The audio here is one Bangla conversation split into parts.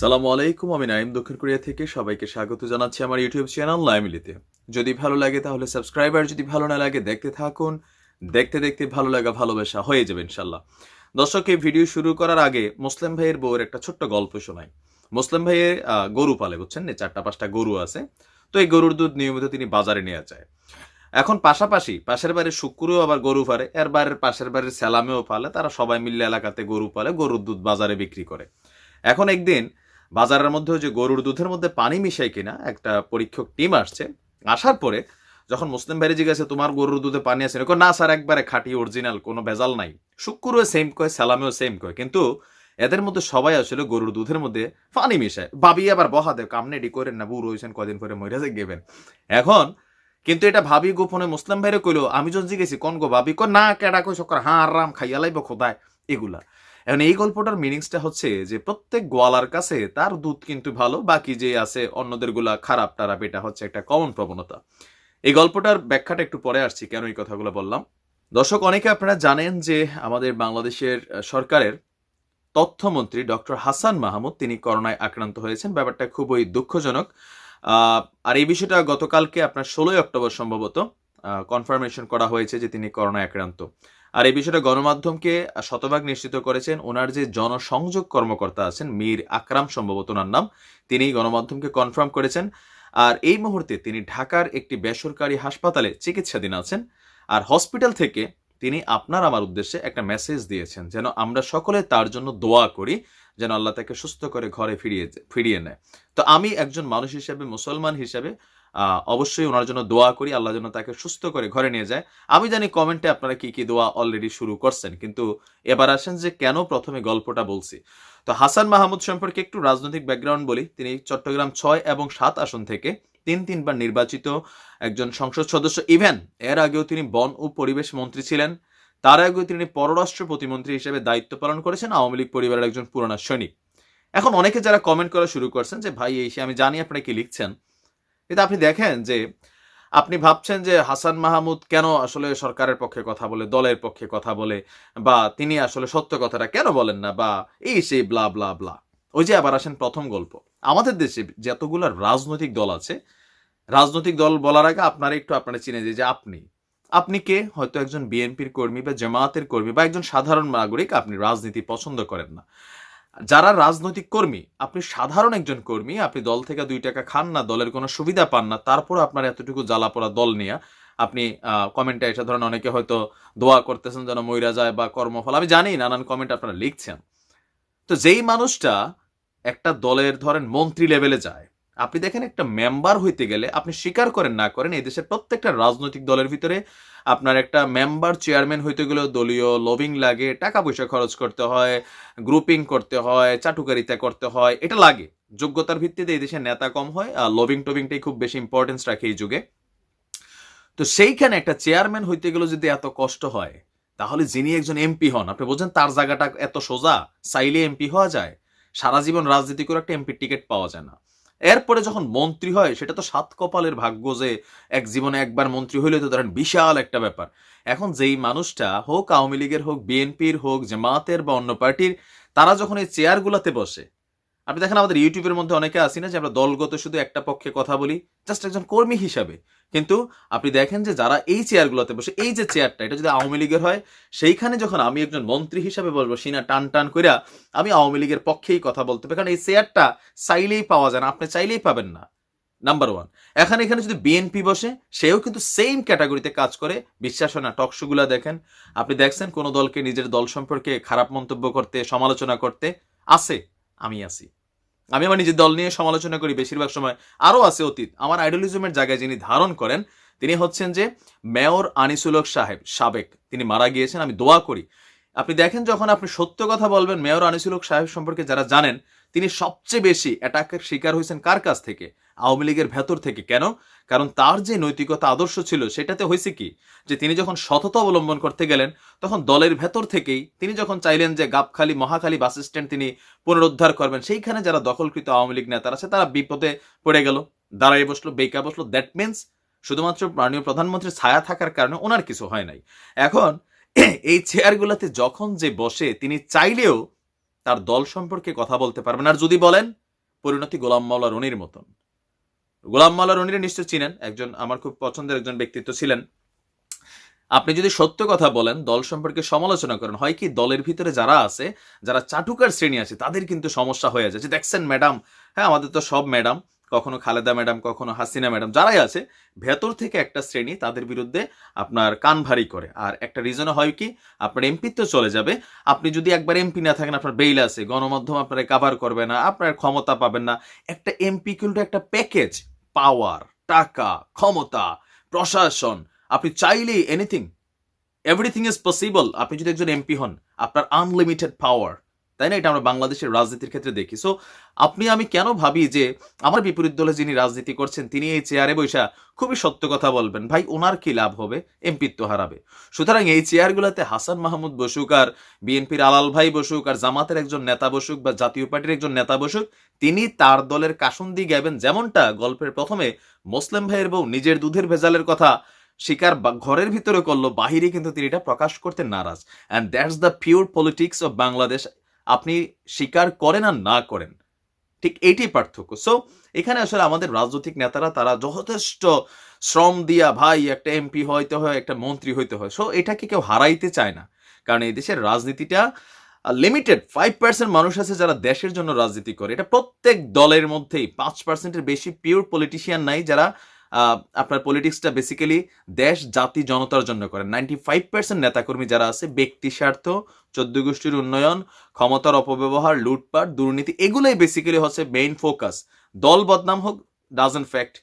সালামু আলাইকুম, আমি নাইম দক্ষিণ কোরিয়া থেকে। সবাইকে স্বাগত জানাচ্ছি আমার ইউটিউব চ্যানেল লাইমিলিতে। যদি ভালো লাগে তাহলে সাবস্ক্রাইবার, যদি ভালো না লাগে দেখতে থাকুন। দেখতে দেখতে ভালো লাগা, ভালোবাসা হয়ে যাবে ইনশাল্লাহ দর্শক, এই ভিডিও শুরু করার আগে মুসলিম ভাইয়ের বউয়ের একটা ছোট্ট গল্প শোনাই। মুসলিম ভাইয়ের গরু পালে, বুঝছেন? চারটা পাঁচটা গরু আছে। তো এই গরুর দুধ নিয়মিত তিনি বাজারে নিয়ে যায়। এখন পাশাপাশি পাশের বাড়ির শুক্রও আবার গরু পারে এর বাড়ির পাশের বাড়ির স্যালামেও পালে। তারা সবাই মিলে এলাকাতে গরু পালে, গরুর দুধ বাজারে বিক্রি করে। এখন একদিন বাজারের মধ্যে যে গরুর দুধের মধ্যে পানি মিশাই কিনা, একটা পরীক্ষক টিম আসছে। আসার পরে যখন মুসলিম ভাইরে জিজ্ঞাসা, তোমার গরুর দুধে পানি আছে? না?" না স্যার, একবারে খাঁটি অরিজিনাল কোনো ভেজাল নাই। শুক্রও সেম কয়, সালামেও সেম কয়। কিন্তু এদের মধ্যে সবাই আসলে গরুর দুধের মধ্যে পানি মিশায়। ভাবি আবার বহা দেয় কামনে ডি করেন না বুড়ো হয়েছেন কদিন পরে মহিলা গেবেন। এখন কিন্তু এটা ভাবি গোপনে মুসলিম ভাইরে কইলো, আমি যখন জিজ্ঞেসি, কোন গো ভাবি? কয়, না, কেডা কই সকর হ্যাঁ আরাম খাইয়া লাইব খোদায়। এগুলা। এখন এই গল্পটার মিনিংসটা হচ্ছে যে প্রত্যেক গোয়ালার কাছে তার দুধ কিন্তু ভালো, বাকি যে আছে অন্যদেরগুলা খারাপ টারাপ এটা হচ্ছে একটা কমন প্রবণতা। এই গল্পটার ব্যাখ্যাটা একটু পরে আসছি, কেন এই কথাগুলো বললাম। দর্শক, অনেকে আপনারা জানেন যে আমাদের বাংলাদেশের সরকারের তথ্যমন্ত্রী ডক্টর হাসান মাহমুদ তিনি করোনায় আক্রান্ত হয়েছেন। ব্যাপারটা খুবই দুঃখজনক। আর এই বিষয়টা গতকালকে আপনার ষোলোই অক্টোবর সম্ভবত কনফার্মেশন করা হয়েছে যে তিনি করোনায় আক্রান্ত। আর এই বিষয়টা গণমাধ্যমকে শতভাগ নিশ্চিত করেছেন, ওনার যে জনসংযোগ কর্মকর্তা আছেন মীর আকরাম সম্ভবত ওনার নাম তিনি গণমাধ্যমকে কনফার্ম করেছেন। আর এই মুহূর্তে তিনি ঢাকার একটি বেসরকারি হাসপাতালে চিকিৎসাধীন আছেন। আর হসপিটাল থেকে তিনি আপনার আমার উদ্দেশ্যে একটা মেসেজ দিয়েছেন, যেন আমরা সকলে তার জন্য দোয়া করি, যেন আল্লাহ তাকে সুস্থ করে ঘরে ফিরিয়ে ফিরিয়ে নেয়। তো আমি একজন মানুষ হিসেবে, মুসলমান হিসেবে অবশ্যই ওনার জন্য দোয়া করি, আল্লাহ যেন তাকে সুস্থ করে ঘরে নিয়ে যায়। আমি জানি কমেন্টে আপনারা কি কি দোয়া অলরেডি শুরু করছেন, কিন্তু এবার আসেন যে কেন প্রথমে গল্পটা বলছি। তো হাসান মাহমুদ সম্পর্কে একটু রাজনৈতিক ব্যাকগ্রাউন্ড বলি। তিনি চট্টগ্রাম ছয় এবং সাত আসন থেকে তিন তিনবার নির্বাচিত একজন সংসদ সদস্য। ইভেন এর আগেও তিনি বন ও পরিবেশ মন্ত্রী ছিলেন। তার আগেও তিনি পররাষ্ট্র প্রতিমন্ত্রী হিসেবে দায়িত্ব পালন করেছেন, আওয়ামী লীগ পরিবারের একজন পুরোনো সৈনিক। এখন অনেকে যারা কমেন্ট করা শুরু করছেন যে, ভাই, এই আমি জানি আপনারা কি লিখছেন। কিন্তু আপনি দেখেন যে আপনি ভাবছেন যে হাসান মাহমুদ কেন আসলে সরকারের পক্ষে কথা বলে, দলের পক্ষে কথা বলে, বা তিনি আসলে সত্য কথাটা কেন বলেন না, বা এই সেই ব্লা ব্লা ব্লা ওই যে আবার আসেন প্রথম গল্প। আমাদের দেশে যতগুলো রাজনৈতিক দল আছে, রাজনৈতিক দল বলার আগে আপনারা একটু আপনারা চিনে যে আপনি আপনি কে? হয়তো একজন বিএনপির কর্মী বা জামায়াতের কর্মী বা একজন সাধারণ নাগরিক, আপনি রাজনীতি পছন্দ করেন না। যারা রাজনৈতিক কর্মী, আপনি সাধারণ একজন কর্মী, আপনি দল থেকে দুই টাকা খান না, দলের কোনো সুবিধা পান না তারপর আপনার এতটুকু জ্বালা পড়া দল নিয়ে। আপনি কমেন্টে এসে ধরেন অনেকে হয়তো দোয়া করতেছেন যেন মইরা যায় বা কর্মফল। আমি জানি নানান কমেন্ট আপনারা লিখছেন। তো যেই মানুষটা একটা দলের ধরেন মন্ত্রী লেভেলে যায় আপনি দেখেন একটা মেম্বার হইতে গেলে আপনি স্বীকার করেন না করেন, এই দেশের প্রত্যেকটা রাজনৈতিক দলের ভিতরে আপনার একটা মেম্বার চেয়ারম্যান হইতে গেলেও দলীয় লবিং লাগে টাকা পয়সা খরচ করতে হয় গ্রুপিং করতে হয়, চাটুকারিতা করতে হয়, এটা লাগে। যোগ্যতার ভিত্তিতে এই দেশের নেতা কম হয়, আর লবিং টবিংটাই খুব বেশি ইম্পর্টেন্স রাখে এই যুগে। তো সেইখানে একটা চেয়ারম্যান হইতে গেলেও যদি এত কষ্ট হয়, তাহলে যিনি একজন এমপি হন, আপনি বোঝেন তার জায়গাটা এত সোজা, চাইলে এমপি হওয়া যায়। সারা জীবন রাজনীতি করে একটা এমপি টিকিট পাওয়া যায় না। এরপরে যখন মন্ত্রী হয়, সেটা তো সাত কপালের ভাগ্য যে এক জীবনে একবার মন্ত্রী হইলে তো ধরেন বিশাল একটা ব্যাপার। এখন যেই মানুষটা হোক, আওয়ামী লীগের হোক, বিএনপির হোক জামায়াতের বা অন্য পার্টির, তারা যখন এই চেয়ারগুলোতে বসে আপনি দেখেন আমাদের ইউটিউবের মধ্যে অনেকে আসি না যে আমরা দলগত শুধু একটা পক্ষে কথা বলি জাস্ট একজন কর্মী হিসাবে। কিন্তু আপনি দেখেন যে যারা এই চেয়ারগুলোতে বসে, এই যে চেয়ারটা এটা যদি আওয়ামী লীগের হয়, সেইখানে যখন আমি একজন মন্ত্রী হিসাবে বসবো, সিনা টান টান কইরা আমি আওয়ামী লীগের পক্ষেই কথা বলতে পারি। কারণ এই চেয়ারটা চাইলেই পাওয়া যায় না, আপনি চাইলেই পাবেন না। নাম্বার ওয়ান এখানে এখানে যদি বিএনপি বসে, সেও কিন্তু সেম ক্যাটাগরিতে কাজ করে, বিশ্বাস হয় না টকশোগুলা দেখেন। আপনি দেখছেন কোন দলকে নিজের দল সম্পর্কে খারাপ মন্তব্য করতে, সমালোচনা করতে, আছে। আমি আছি। আমি আমার নিজের দল নিয়ে সমালোচনা করি, বেশিরভাগ সময় আরও আছে অতীত। আমার আইডলিজমের জায়গায় যিনি ধারণ করেন, তিনি হচ্ছেন যে মেয়র আনিসুলক সাহেব, সাবেক। তিনি মারা গিয়েছেন, আমি দোয়া করি। আপনি দেখেন যখন আপনি সত্য কথা বলবেন, মেয়র আনিসুলক সাহেব সম্পর্কে যারা জানেন, তিনি সবচেয়ে বেশি অ্যাটাকের শিকার হয়েছেন কার কাছ থেকে? আওয়ামী লীগের ভেতর থেকে। কেন? কারণ তার যে নৈতিকতা আদর্শ ছিল, সেটাতে হয়েছে কি? যে তিনি যখন সততা অবলম্বন করতে গেলেন, তখন দলের ভেতর থেকেই তিনি যখন চাইলেন যে গাবখালি, মহাখালী বাস স্ট্যান্ড তিনি পুনরুদ্ধার করবেন, সেইখানে যারা দখলকৃত আওয়ামী লীগ নেতারা আছে, তারা বিপদে পড়ে গেল দাঁড়াই বসল, বেকা বসল। দ্যাট মিনস শুধুমাত্র মাননীয় প্রধানমন্ত্রীর ছায়া থাকার কারণে ওনার কিছু হয় নাই। এখন এই চেয়ারগুলোতে যখন যে বসে, তিনি চাইলেও তার দল সম্পর্কে কথা বলতে পারবেন। আর যদি বলেন, পরিণতি গোলাম মাওলা রনির মতন। গোলাম মাওলা রনিরে নিশ্চয় চিনেন। একজন আমার খুব পছন্দের একজন ব্যক্তিত্ব ছিলেন। আপনি যদি সত্য কথা বলেন, দল সম্পর্কে সমালোচনা করেন, হয় কি দলের ভিতরে যারা আছে, যারা চাটুকার শ্রেণি আছে, তাদের কিন্তু সমস্যা হয়ে যায়। যে দেখছেন, ম্যাডাম হ্যাঁ আমাদের তো সব ম্যাডাম কখনো খালেদা ম্যাডাম, কখনো হাসিনা ম্যাডাম, যারাই আছে, ভেতর থেকে একটা শ্রেণি তাদের বিরুদ্ধে আপনার কান ভারী করে। আর একটা রিজনে হয় কি, আপনার এমপিত্ব চলে যাবে। আপনি যদি একবার এমপি না থাকেন, আপনার বেইল আছে, গণমাধ্যম আপনার কাভার করবে না, আপনার ক্ষমতা পাবেন না। একটা এমপি কিন্তু একটা প্যাকেজ পাওয়ার টাকা, ক্ষমতা, প্রশাসন। আপনি চাইলেই এনিথিং এভরিথিং ইজ পসিবল আপনি যদি একজন এমপি হন, আপনার আনলিমিটেড পাওয়ার তাই না? এটা আমরা বাংলাদেশের রাজনীতির ক্ষেত্রে দেখি। সো আপনি, আমি কেন ভাবি যে আমার বিপরীত দলে যিনি রাজনীতি করছেন, তিনি এই চেয়ারে বৈশা খুবই সত্য কথা বলবেন, ভাই ওনার কি লাভ হবে? এমপিত্ব হারাবে। সুতরাং এই চেয়ারগুলোতে হাসান মাহমুদ বসুক আর বিএনপির আলাল ভাই বসুক আর জামাতের একজন নেতা বসুক বা জাতীয় পার্টির একজন নেতা বসুক, তিনি তার দলের কাসন্দি গাইবেন যেমনটা গল্পের প্রথমে মুসলিম ভাইয়ের বউ নিজের দুধের ভেজালের কথা শিকার ঘরের ভিতরে করল, বাহিরে কিন্তু তিনি এটা প্রকাশ করতে নারাজ। And that's the pure politics of Bangladesh আপনি স্বীকার করেন আর না করেন, ঠিক এইটাই পার্থক্য। সো এখানে আসলে আমাদের রাজনৈতিক নেতারা, তারা যথেষ্ট শ্রম দিয়া, ভাই, একটা এমপি হইতে হয়, একটা মন্ত্রী হইতে হয়। সো এটাকে কেউ হারাইতে চায় না। কারণ এই দেশের রাজনীতিটা লিমিটেড ফাইভ পার্সেন্ট মানুষ আছে যারা দেশের জন্য রাজনীতি করে। এটা প্রত্যেক দলের মধ্যেই, পাঁচ পার্সেন্টের বেশি পিওর পলিটিশিয়ান নাই যারা আপনার পলিটিক্সটা বেসিক্যালি দেশ, জাতি, জনতার জন্য করেন। নাইনটি ফাইভ পার্সেন্ট নেতাকর্মী যারা আছে, ব্যক্তি স্বার্থ, চোদ্দ গোষ্ঠীর উন্নয়ন, ক্ষমতার অপব্যবহার, লুটপাট, দুর্নীতি, এগুলোই বেসিক্যালি হচ্ছে মেইন ফোকাস দল বদনাম হোক ডাজেন্ট ফ্যাক্ট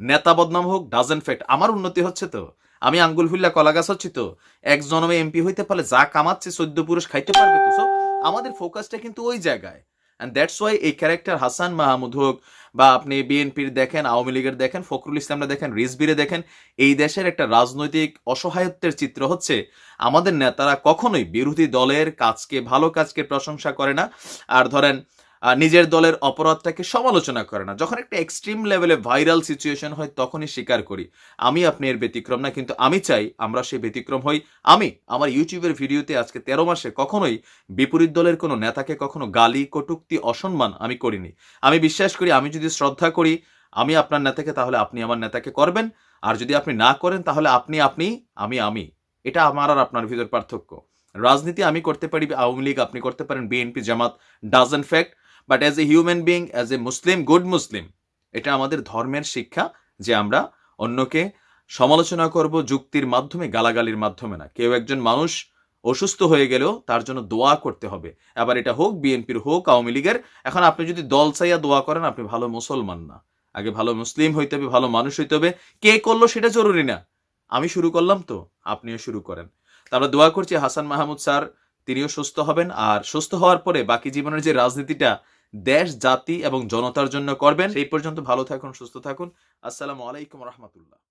নেতা বদনাম হোক ডাজেন্ট ফ্যাক্ট আমার উন্নতি হচ্ছে তো। আমি আঙ্গুল ফুল্লা কলা গাছ হচ্ছি তো। এক জনমে এমপি হইতে পারলে যা কামাচ্ছে, চোদ্দ পুরুষ খাইতে পারবে তো। আমাদের ফোকাসটা কিন্তু ওই জায়গায়। অ্যান্ড দ্যাটস ওয়াই এই ক্যারেক্টার হাসান মাহমুদ হোক বা আপনি বিএনপির দেখেন, আওয়ামী লীগের দেখেন, ফখরুল ইসলামরা দেখেন, রিজবিরে দেখেন, এই দেশের একটা রাজনৈতিক অসহায়ত্বের চিত্র হচ্ছে আমাদের নেতারা কখনোই বিরোধী দলের কাজকে, ভালো কাজকে প্রশংসা করে না। আর ধরেন নিজের দলের অপরাধটাকে সমালোচনা করে না। যখন একটা এক্সট্রিম লেভেলে ভাইরাল সিচুয়েশন হয়, তখনই স্বীকার করি। আমি আপনি এর ব্যতিক্রম না, কিন্তু আমি চাই আমরা সেই ব্যতিক্রম হই। আমি আমার ইউটিউবের ভিডিওতে আজকে তেরো মাসে কখনোই বিপরীত দলের কোনো নেতাকে কখনো গালি, কটুক্তি, অসম্মান আমি করিনি। আমি বিশ্বাস করি, আমি যদি শ্রদ্ধা করি, আমি আপনার নেতাকে, তাহলে আপনি আমার নেতাকে করবেন। আর যদি আপনি না করেন, তাহলে আপনি আপনি, আমি আমি। এটা আমার আর আপনার ভিতর পার্থক্য। রাজনীতি আমি করতে পারি, আওয়ামী লীগ আপনি করতে পারেন, BNP Jamaat doesn't fact but as a human being as a Muslim good Muslim এটা আমাদের ধর্মের শিক্ষা যে আমরা অন্যকে সমালোচনা করব যুক্তির মাধ্যমে, গালাগালির মাধ্যমে না। কেউ একজন মানুষ অসুস্থ হয়ে গেলেও তার জন্য দোয়া করতে হবে। আবার এটা হোক, বিএনপির হোক, আওয়ামী লীগের, এখন আপনি যদি দল চাইয়া দোয়া করেন, আপনি ভালো মুসলমান না। আগে ভালো মুসলিম হইতে হবে, ভালো মানুষ হইতে হবে। কে করল সেটা জরুরি না। আমি শুরু করলাম তো, আপনিও শুরু করেন। তা দোয়া করছি হাসান মাহমুদ স্যার, তিনিও সুস্থ হবেন। আর সুস্থ হওয়ার পরে বাকি জীবনের যে রাজনীতিটা দেশ, জাতি এবং জনতার জন্য করবেন। সেই পর্যন্ত ভালো থাকুন, সুস্থ থাকুন। আসসালামু আলাইকুম রহমতুল্লাহ।